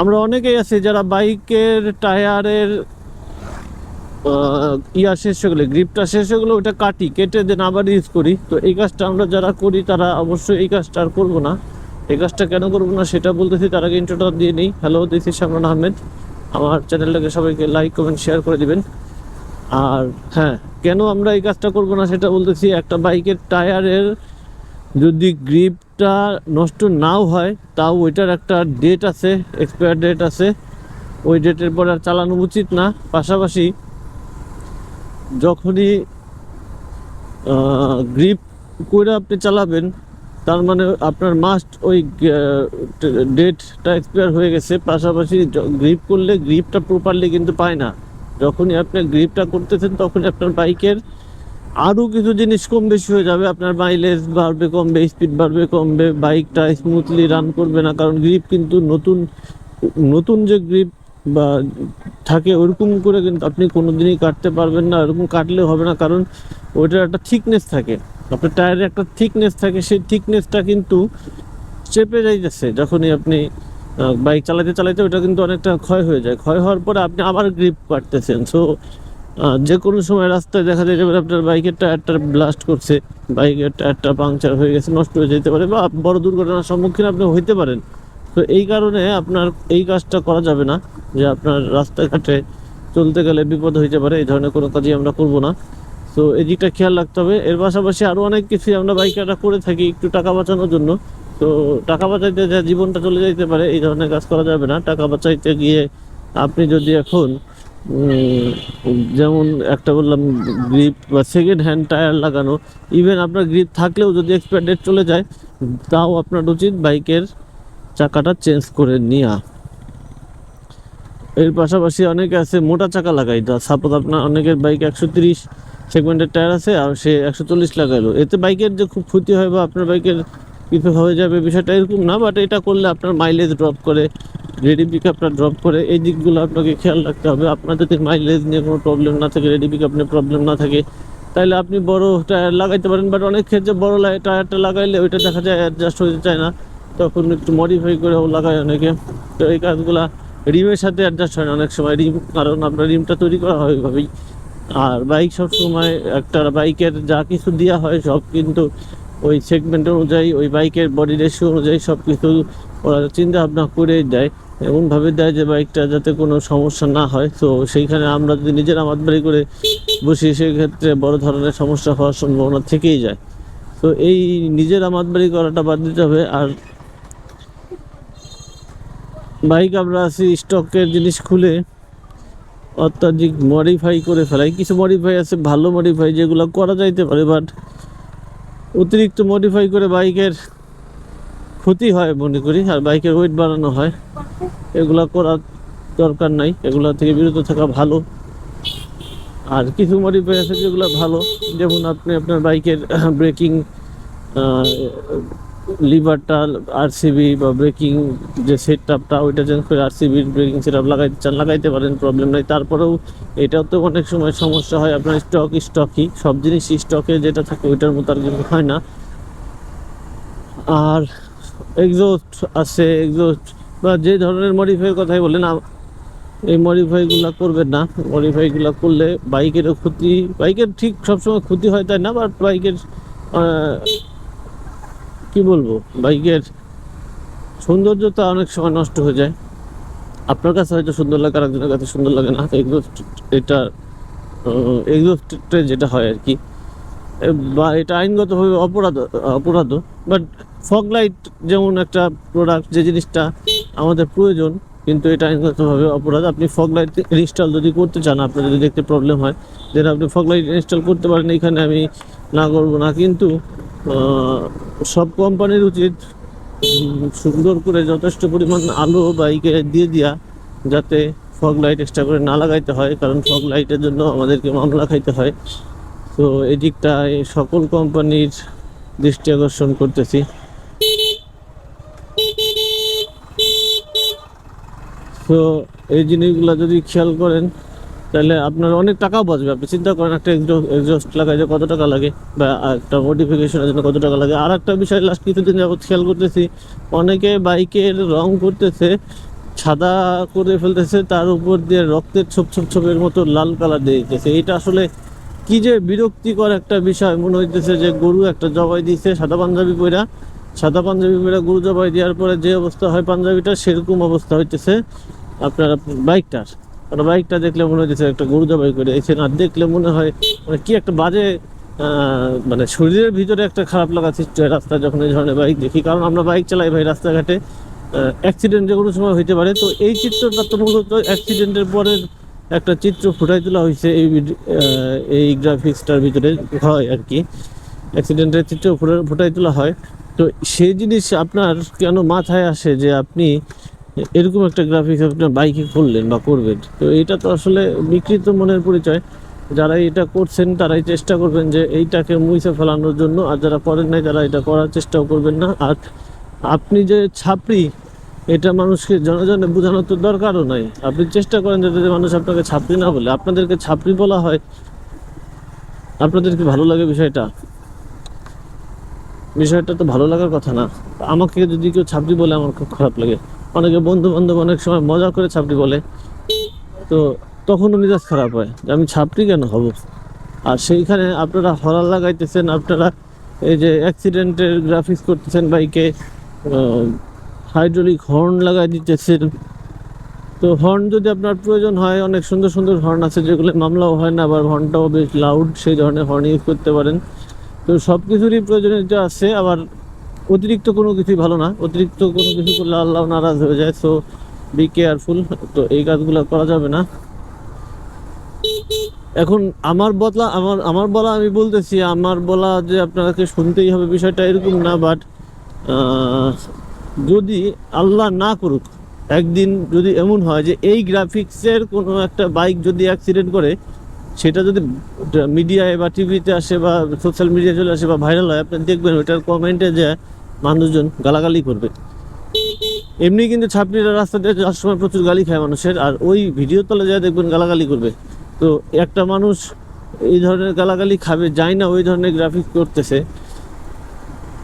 আমরা অনেকেই আছি যারা বাইকের, টায়ারের ইয়া শেষ হয়ে গেলে গ্রিপটা শেষ হয়ে গেলে ওটা কাটি, কেটে দেন আবার ইউজ করি। তো এই কাজটা আমরা যারা করি, তারা অবশ্যই এই কাজটা আর করব না। এই কাজটা কেন করব না সেটা বলতেছি, তার আগে ইন্ট্রোটা দিয়ে নিই। হ্যালো দিস ইস আহমেদ আমার চ্যানেলটাকে সবাইকে লাইক কমেন্ট শেয়ার করে দিবেন। আর হ্যাঁ কেন আমরা এই কাজটা করব না সেটা বলতেছি, একটা বাইকের, টায়ারের যদি গ্রিপটা নষ্ট নাও হয়, তাও ওইটার একটা ডেট আছে এক্সপায়ার ডেট আছে। ওই ডেটের পর আর চালানো উচিত না। পাশাপাশি যখনই গ্রিপ করে আপনি চালাবেন, তার মানে আপনার মাস্ট ওই ডেটটা এক্সপায়ার হয়ে গেছে। পাশাপাশি গ্রিপ করলে গ্রিপটা প্রপারলি কিন্তু পায় না। যখনই আপনি গ্রিপটা করতেছেন, তখনই আপনার বাইকের আরও কিছু জিনিস কম বেশি হয়ে যাবে। আপনার মাইলেজ বাড়বে, কমবে স্পিড বাড়বে, কমবে। বাইকটা স্মুথলি রান করবে না, কারণ গ্রিপ কিন্তু নতুন নতুন যে গ্রিপ বা থাকে ওরকম করে কিন্তু আপনি কোনো দিনই কাটতে পারবেন না ওরকম কাটলে হবে না, কারণ ওইটার একটা থিকনেস থাকে। আপনার টায়ারের একটা থিকনেস থাকে, সেই থিকনেসটা কিন্তু চেপে যাইতেছে। যখনই আপনি বাইক চালাতে চালাতে ওটা কিন্তু অনেকটা ক্ষয় হয়ে যায়। ক্ষয় হওয়ার পরে আপনি আবার গ্রিপ কাটতেছেন। সো যে কোনো সময় রাস্তায় দেখা যায় যেমন আপনার বাইকের টায়ারটা ব্লাস্ট করছে বাইকের টায়ারটা পাংচার হয়ে গেছে, নষ্ট হয়ে যেতে পারে বা বড় দুর্ঘটনার সম্মুখীন আপনি হইতে পারেন। তো এই কারণে আপনার এই কাজটা করা যাবে না, যে আপনার রাস্তাঘাটে চলতে গেলে বিপদ হইতে পারে, এই ধরনের কোনো কাজই আমরা করব না। তো এই দিকটা খেয়াল রাখতে হবে। এর পাশাপাশি আরও অনেক কিছুই আমরা বাইকাররা করে থাকি একটু টাকা বাঁচানোর জন্য। তো টাকা বাঁচাইতে যা জীবনটা চলে যাইতে পারে, এই ধরনের কাজ করা যাবে না। টাকা বাঁচাইতে গিয়ে আপনি যদি এখন যেমন একটা বললাম গ্রিপ বা সেকেন্ড হ্যান্ড টায়ার লাগানো ইভেন আপনার গ্রিপ থাকলেও যদি এক্সপায়ার চলে যায়, তাও আপনার উচিত বাইকের চাকাটা চেঞ্জ করে নেওয়া এর পাশাপাশি অনেকে আছে মোটা চাকা লাগাই সাপোজ আপনার অনেকের বাইক একশো তিরিশ সেগমেন্টের টায়ার আছে, আর সে একশো চল্লিশ লাগাইলো। এতে বাইকের যে খুব ক্ষতি হয় বা আপনার বাইকের কিছু হয়ে যাবে বিষয়টা এরকম না বাট এটা করলে আপনার মাইলেজ ড্রপ করে রেডি পিক আপটা ড্রপ করে, এই দিকগুলো আপনাকে খেয়াল রাখতে হবে। আপনার যদি মাইলেজ নিয়ে কোনো প্রবলেম না থাকে রেডি পিক আপনি প্রবলেম না থাকে। তাহলে আপনি বড় টায়ার লাগাইতে পারেন বাট অনেক ক্ষেত্রে বড় টায়ারটা লাগাইলে ওইটা দেখা যায় অ্যাডজাস্ট হতে চায় না। তখন একটু মডিফাই করেও লাগায় অনেকে। তো এই কাজগুলা রিমের সাথে অ্যাডজাস্ট হয় না অনেক সময়। রিম, কারণ আপনার রিমটা তৈরি করা হয় ওইভাবেই। আর বাইক সবসময় একটা বাইকের যা কিছু দেওয়া হয় সব কিন্তু ওই সেগমেন্ট অনুযায়ী, ওই বাইকের বডি রেশিও অনুযায়ী সব কিছু ওরা চিন্তা ভাবনা করেই দেয়। এমনভাবে দেয় যে বাইকটা যাতে কোনো সমস্যা না হয়। তো সেইখানে আমরা যদি নিজের আমাদবাড়ি করে বসি, সেক্ষেত্রে বড় ধরনের সমস্যা হওয়ার সম্ভাবনা থেকেই যায়। তো এই নিজের আমাদবাড়ি করাটা বাদ দিতে হবে। আর বাইক আমরা আছি স্টকের জিনিস খুলে, অত্যাধিক মডিফাই করে ফেলাই। কিছু মডিফাই আছে, ভালো মডিফাই যেগুলো করা যাইতে পারে বাট অতিরিক্ত মডিফাই করে বাইকের ক্ষতি হয় মনে করি, আর বাইকের ওয়েট বাড়ানো হয়। এগুলা করার দরকার নাই, এগুলা থেকে বিরত থাকা ভালো। আর কিছু মডিফাই আছে যেগুলো ভালো, যেমন আপনি আপনার বাইকের ব্রেকিং লিভারটা আরসিবি বা ব্রেকিং যে সেটআপটা ওইটা চেঞ্জ করে আরসিবির ব্রেকিং সেটআপ লাগাইতে চান, লাগাইতে পারেন প্রবলেম নাই। তারপরেও এটাও তো অনেক সময় সমস্যা হয়, আপনার স্টক স্টকই সব জিনিস স্টকে যেটা থাকে, ওইটার মতো আর হয় না। আর এক্সস্ট আছে এক্সস্ট বা যে ধরনের মডিফাইয়ের কথাই বলেন আ- এই মডিফাইগুলো করবেন না। মডিফাইগুলো করলে বাইকেরও ক্ষতি, বাইকের ঠিক সবসময় ক্ষতি হয় তাই না? বাট বাইকের কি বলব? বাইকের সৌন্দর্যতা অনেক সময় নষ্ট হয়ে যায়। আপনার কাছে হয়তো সুন্দর লাগে আর একজনের কাছে সুন্দর লাগে না। এক্সস্ট এটা এক্সস্টে যেটা হয় আর কি। বা এটা আইনগতভাবে অপরাধ অপরাধ বাট ফগ লাইট যেমন একটা প্রোডাক্ট যে জিনিসটা আমাদের প্রয়োজন, কিন্তু এটা আইনগতভাবে অপরাধ। আপনি ফগ লাইট ইনস্টল যদি করতে চান, আপনার যদি দেখতে প্রবলেম হয় দেন আপনি ফগ লাইট ইনস্টল করতে পারেন। এখানে আমি না করব না, কিন্তু সব কোম্পানির উচিত সুন্দর করে যথেষ্ট পরিমাণ আলো বাইকে দিয়ে দেওয়া যাতে ফগ লাইট এক্সট্রা করে না লাগাইতে হয়, কারণ ফগ লাইটের জন্য আমাদেরকে মামলা খাইতে হয়। তো এই দিকটা এই সকল কোম্পানির দৃষ্টি আকর্ষণ করতেছি। তো এই জিনিসগুলো যদি খেয়াল করেন, তাহলে আপনার অনেক টাকাও বাঁচবে। আপনি চিন্তা করেন, একটা এক্সস্ট লাগাইতে কত টাকা লাগে, বা একটা মডিফিকেশনের জন্য কত টাকা লাগে। আর একটা বিষয় লাস্ট কিছুদিন যাবত খেয়াল করতেছি, অনেকে বাইকের রং করতেছে, সাদা করে ফেলতেছে, তার উপর দিয়ে রক্তের ছোপ ছোপ, ছোপের মতো লাল কালার দিয়ে দিতেছে। এটা আসলে কি যে বিরক্তিকর একটা বিষয়, মনে হইতেছে যে গরু একটা জবাই দিছে, সাদা পাঞ্জাবি পইরা। সাদা পাঞ্জাবি পরে গরু জবাই দেওয়ার পরে যে অবস্থা হয়, পাঞ্জাবিটা সেরকম অবস্থা হইতেছে। আপনার বাইকটার কারণ বাইকটা দেখলে মনে হইতেছে একটা গরু জবাই করে এসে না, দেখলে মনে হয় মানে কি একটা বাজে মানে শরীরের ভিতরে একটা খারাপ লাগা সৃষ্টি হয় রাস্তায় যখন এই ধরনের বাইক দেখি। কারণ আমরা বাইক চালাই ভাই রাস্তাঘাটে অ্যাক্সিডেন্ট যে কোনো সময় হইতে পারে। তো এই চিত্রটা তো মূলত অ্যাক্সিডেন্টের পরের একটা চিত্র ফুটাই তোলা হয়েছে এই এই গ্রাফিক্সটার ভিতরে হয় আর কি। অ্যাক্সিডেন্টের চিত্র ফুটা- ফুটাই তোলা হয়। তো সেই জিনিস আপনার কেন মাথায় আসে যে আপনি এরকম একটা গ্রাফিক্স আপনার বাইকে করলেন বা করবেন, তো এটা তো আসলে বিকৃত মনের পরিচয়। যারা এটা করছেন, তারাই চেষ্টা করবেন যে এইটাকে মুছে ফেলানোর জন্য, আর যারা করেন নাই, তারা এটা করার চেষ্টাও করবেন না। আর আপনি যে ছাপড়ি, এটা মানুষকে জনজনে বোঝানোর তো দরকারও নাই। আপনি চেষ্টা করেন যাতে মানুষ আপনাকে ছাপড়ি না বলে। আপনাদেরকে ছাপড়ি বলা হয়। আপনাদের কি ভালো লাগে বিষয়টা? বিষয়টা তো ভালো লাগার কথা না। আমাকে যদি কেউ ছাপড়ি বলে, আমার খুব খারাপ লাগে। অনেকে বন্ধু বান্ধব অনেক সময় মজা করে ছাপড়ি বলে। তো তখনও মেজাজ খারাপ হয় যে আমি ছাপড়ি কেন হব আর সেইখানে আপনারা হরার লাগাইতেছেন, আপনারা এই যে অ্যাক্সিডেন্টের গ্রাফিক্স করতেছেন বাইকে হাইড্রোলিক হর্ন লাগাই দিতেছেন। তো হর্ন যদি আপনার প্রয়োজন হয়, অনেক সুন্দর সুন্দর হর্ন আছে যেগুলো মামলাও হয় না, আবার হর্নটাও বেশ লাউড সেই ধরনের হর্ন ইউজ করতে পারেন। তো সব কিছুরই প্রয়োজনীয়তা আছে, আবার অতিরিক্ত কোনো কিছুই ভালো না। অতিরিক্ত কোনো কিছু করলে আল্লাহ নারাজ হয়ে যায় সো বি কেয়ারফুল তো এই কাজগুলো করা যাবে না। এখন আমার বলা আমার আমার বলা আমি বলতেছি, আমার বলা যে আপনাকে শুনতেই হবে বিষয়টা এরকম না বাট যদি আল্লাহ না করুক, একদিন যদি এমন হয় যে এই গ্রাফিক্সের কোনো একটা বাইক যদি অ্যাক্সিডেন্ট করে, সেটা যদি মিডিয়ায় বা টিভিতে আসে বা সোশ্যাল মিডিয়ায় চলে আসে বা ভাইরাল হয়, আপনি দেখবেন ওইটার কমেন্টে যে মানুষজন গালাগালি করবে। এমনি কিন্তু ছাপড়িরা রাস্তা দিয়ে যাওয়ার সময় প্রচুর গালি খায় মানুষের, আর ওই ভিডিও তলে যায় দেখবেন গালাগালি করবে। তো একটা মানুষ এই ধরনের গালাগালি খাবে, যায় না ওই ধরনের গ্রাফিক করতেছে।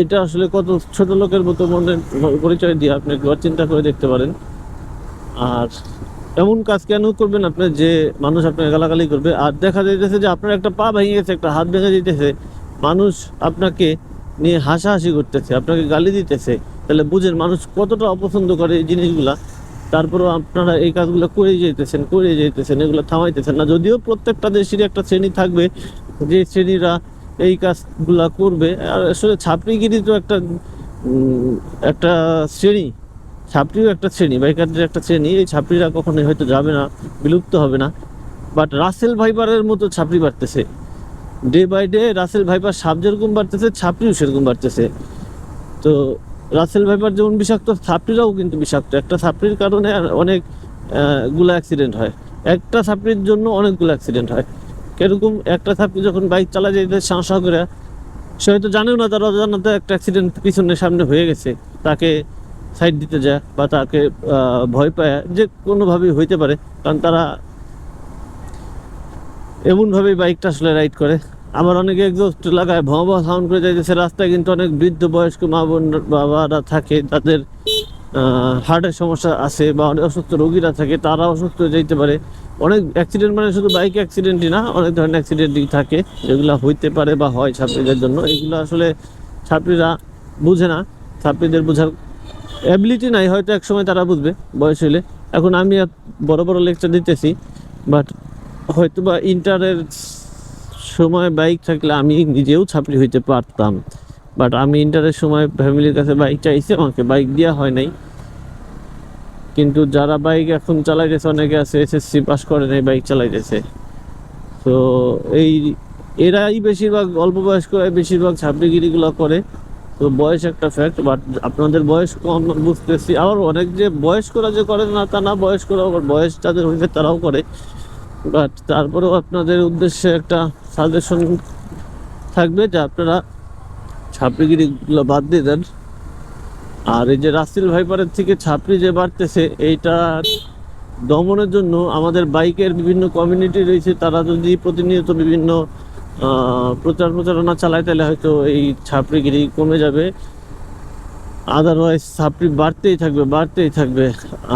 এটা আসলে কত ছোট লোকের মতো মনের পরিচয় দিয়ে আপনি একবার চিন্তা করে দেখতে পারেন। আর এমন কাজ কেন করবেন আপনি যে মানুষ আপনাকে গালাগালি করবে? আর দেখা যাইতেছে যে আপনার একটা পা ভেঙে গেছে, একটা হাত ভেঙে দিতেছে মানুষ আপনাকে নিয়ে হাসাহাসি করতেছে, আপনাকে গালি দিতেছে, তাহলে বুঝেন মানুষ কতটা অপছন্দ করে এই জিনিসগুলা। তারপরেও আপনারা এই কাজগুলো করে যেতেছেন করে যেতেছেন এগুলো থামাইতেছেন না। যদিও প্রত্যেকটা দেশেরই একটা শ্রেণি থাকবে, যে শ্রেণীরা এই কাজগুলা করবে, আর আসলে ছাপড়িগিরি তো একটা একটা শ্রেণি ছাপড়িও একটা শ্রেণি, বাইকারদের একটা শ্রেণি, এই ছাপড়িরা কখনোই হয়তো যাবে না, বিলুপ্ত হবে না। বাট রাসেল ভাইবারের মতো ছাপড়ি বাড়তেছে। Day by day Russell viper সাপ যেরকম বাড়তেছে, ছাপড়িও সেরকম বাড়তেছে। তো রাসেল ভাইপার যেমন বিষাক্ত, ছাপড়িরাও কিন্তু বিষাক্ত। একটা ছাপড়ির কারণে অনেকগুলো অ্যাক্সিডেন্ট হয়। একটা ছাপড়ির জন্য অনেকগুলো অ্যাক্সিডেন্ট হয়। কীরকম একটা ছাপড়ি যখন বাইক চালা যেতে সাহসা করে সে হয়তো জানেও না, তার অজানাতে একটা অ্যাক্সিডেন্ট পিছনের সামনে হয়ে গেছে। তাকে সাইড দিতে যায় বা তাকে ভয় পায়। যে কোনোভাবেই হইতে পারে, কারণ তারা এমনভাবেই বাইকটা আসলে রাইড করে। আবার অনেকে এক্সস্ট লাগায় ভবা সাউন্ড করে যাইতেছে। রাস্তায় কিন্তু অনেক বৃদ্ধ বয়স্ক মা বোন বাবারা থাকে, তাদের হার্টের সমস্যা আছে বা অনেক অসুস্থ রোগীরা থাকে, তারা অসুস্থ হয়ে যাইতে পারে। অনেক অ্যাক্সিডেন্ট মানে শুধু বাইক অ্যাক্সিডেন্টই না, অনেক ধরনের অ্যাক্সিডেন্টই থাকে। যেগুলো হইতে পারে বা হয় ছাত্রীদের জন্য। এগুলো আসলে ছাত্রীরা বুঝে না। ছাত্রীদের বোঝার অ্যাবিলিটি নাই, হয়তো এক সময় তারা বুঝবে বয়স হইলে। এখন আমি বড় বড় লেকচার দিতেছি বাট হয়তো বা ইন্টারের সময় বাইক থাকলে আমি নিজেও ছাপড়ি হইতে পারতাম। বাট আমি ইন্টারের সময় ফ্যামিলির কাছে বাইক চাইছি, আমাকে বাইক দেওয়া হয় নাই। কিন্তু যারা বাইক এখন চালাইতেছে, অনেকে আছে এসএসসি পাস করে নাই, বাইক চালাইতেছে। তো এই, এরাই বেশিরভাগ, অল্প বয়স্করাই বেশিরভাগ ছাপড়িগিরিগুলো করে। তো বয়স একটা ফ্যাক্ট বাট আপনাদের বয়স কম বুঝতেছি। আবার অনেক যে বয়স্করা যে করে না, তা না বয়স্করা বয়স যাদের হয়েছে তারাও করে। বাট তারপরেও আপনাদের উদ্দেশ্যে একটা সাজেশন থাকবে যে আপনারা ছাপড়িগিরিগুলো বাদ দিয়ে দেন। আর এই যে রাসেল ভাইপারের থেকে ছাপড়ি যে বাড়তেছে, এইটা দমনের জন্য আমাদের বাইকের বিভিন্ন কমিউনিটি রয়েছে, তারা যদি প্রতিনিয়ত বিভিন্ন প্রচার প্রচারণা চালায়, তাহলে হয়তো এই ছাপড়িগিরি কমে যাবে। আদারওয়াইজ সাপ্রি বাড়তেই থাকবে বাড়তেই থাকবে।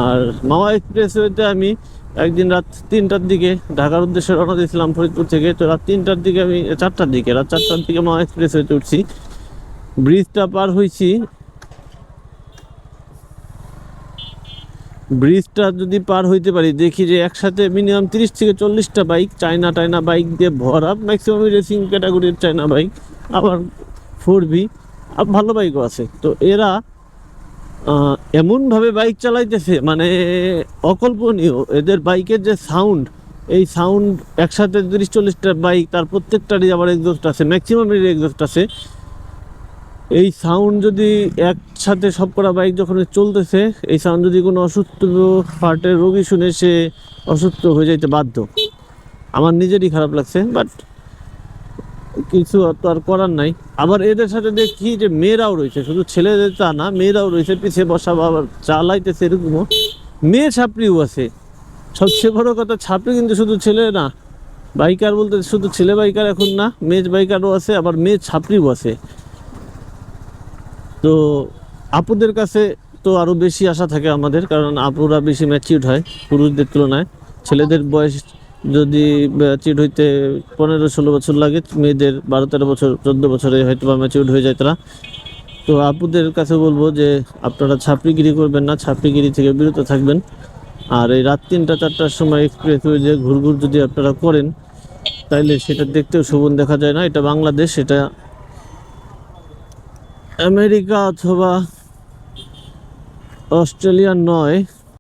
আর মাওয়া এক্সপ্রেসওয়েতে আমি একদিন রাত তিনটার দিকে ঢাকার উদ্দেশ্যে রওনা দিয়েছিলাম ফরিদপুর থেকে। তো রাত তিনটার দিকে আমি, চারটার দিকে, রাত চারটার দিকে মা এক্সপ্রেস হয়ে উঠছি। ব্রিজটা পার হয়েছি ব্রিজটা যদি পার হইতে পারি, দেখি যে একসাথে মিনিমাম তিরিশ থেকে চল্লিশটা বাইক চায়না টাইনা বাইক দিয়ে ভরা ম্যাক্সিমাম রেসিং ক্যাটাগরির চায়না বাইক আবার ফোর বি আর ভালো বাইকও আছে। তো এরা এমনভাবে বাইক চালাইতেছে মানে অকল্পনীয়। এদের বাইকের যে সাউন্ড এই সাউন্ড একসাথে তিরিশ, চল্লিশটা বাইক তার প্রত্যেকটারই আবার এক্সস্ট আছে ম্যাক্সিমামেরই এক্সস্ট আছে। এই সাউন্ড যদি একসাথে সব করা বাইক যখন চলতেছে, এই সাউন্ড যদি কোনো অসুস্থ হার্টের রোগী শুনে সে অসুস্থ হয়ে যাইতে বাধ্য। আমার নিজেরই খারাপ লাগছে বাট কিছু তো আর করার নাই। আবার এদের সাথে দেখি যে মেয়েরাও রয়েছে, শুধু ছেলেদের তা না, মেয়েরাও রয়েছে, পিছিয়ে বসা আবার চালাইতেছে এরকমও। মেয়ে ছাপড়িও আছে। সবচেয়ে বড় কথা, ছাপড়ি কিন্তু শুধু ছেলে না। বাইকার বলতে শুধু ছেলে বাইকার এখন না মেয়ে বাইকারও আছে, আবার মেয়ে ছাপড়িও আছে। তো আপুদের কাছে তো আরও বেশি আশা থাকে আমাদের, কারণ আপুরা বেশি ম্যাচিউড হয় পুরুষদের তুলনায়। ছেলেদের বয়স যদি ম্যাচিউড হইতে পনেরো ষোলো বছর লাগে, মেয়েদের বারো তেরো বছর, চোদ্দ বছরে হয়তো বা ম্যাচিউড হয়ে যায় তারা। তো আপুদের কাছে বলব যে, আপনারা ছাপড়িগিরি করবেন না, ছাপড়িগিরি থেকে বিরত থাকবেন। আর এই রাত তিনটা চারটার সময় এক্সপ্রেস হয়ে যে ঘুরঘুর যদি আপনারা করেন, তাইলে সেটা দেখতেও শোভন দেখা যায় না। এটা বাংলাদেশ, এটা আমেরিকা অথবা অস্ট্রেলিয়া নয়।